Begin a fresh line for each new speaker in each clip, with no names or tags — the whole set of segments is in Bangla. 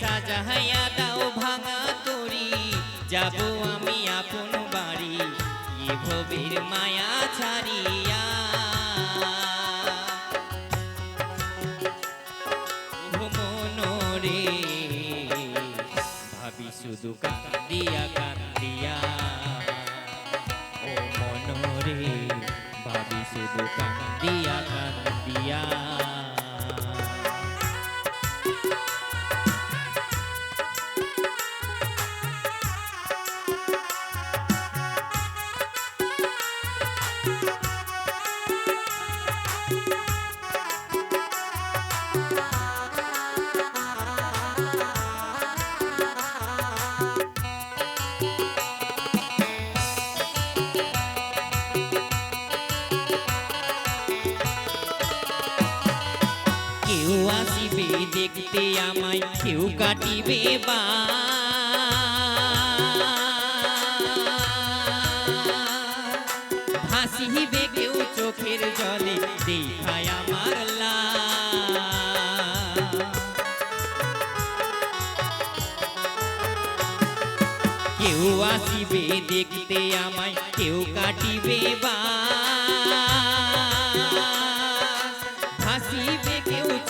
সাজাহাইয়া দাও ভাঙা তরি, যাব আমি আপন বাড়ি ভবির মায়া ছাড়িয়া। শুধু কান্দিয়া কান্দিয়া। ও মনোরে ভাবি শুধু কান্দিয়া কান্দিয়া। কেউ আসিবে দেখতে আমায়, কেউ কাটিবে বা। ভাসিবে কেউ চোখের জলে, দেখায় আমার লা কেউ আসিবে দেখতে আমায়, কেউ কাটিবে বা।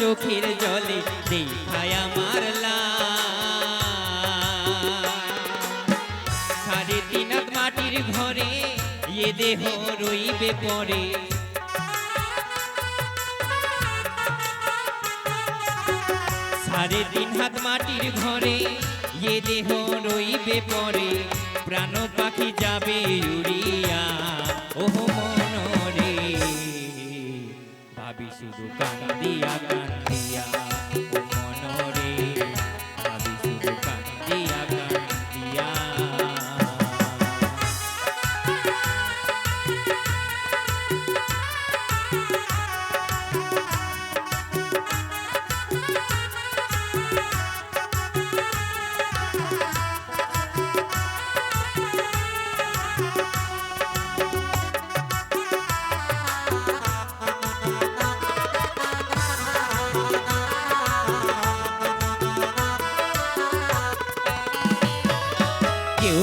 চোখের জলে দেখায় আমার সাড়ে তিন মাটির ঘরে এ দেহ রইবে পরে। সাড়ে তিন হাত মাটির ঘরে এ দেহ রইবে পরে। প্রাণ পাখি যাবে উড়িয়া, ওহ ভাবি শুধু কান্দিয়া কান্দিয়া।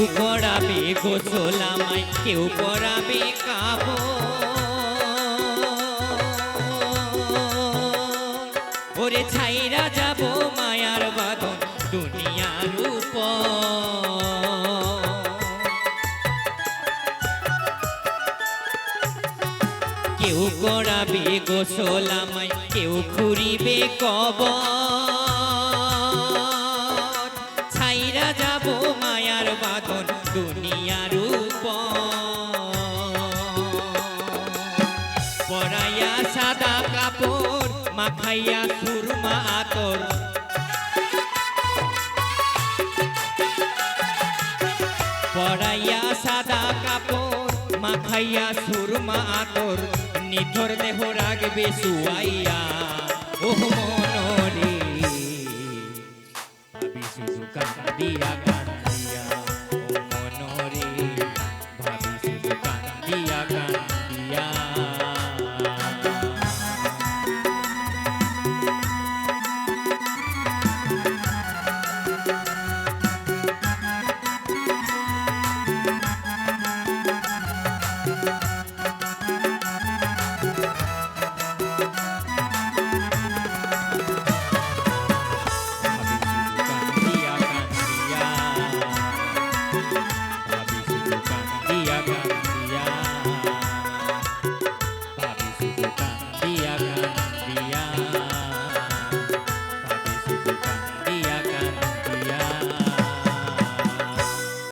কেউ পড়াবে গোসল আমায় কেউ পড়াবে কাব। ওরে ছাইরা যাব মায়ার বাদন দুনিয়ার উপর। কেউ করাবে গোসল আমায় কেউ খুঁড়িবে কব ছাইরা যাব, মায়ার বাঁধন দুনিয়ার উপর। পরাইয়া সাদা কাপড়, মাখাইয়া সুরমা আতর। পরাইয়া সাদা কাপড়, মাখাইয়া সুরমা আতর। নিথর দেহ রাখবে শুয়াইয়া ওহ মনরে কান্দিয়া কান্দিয়া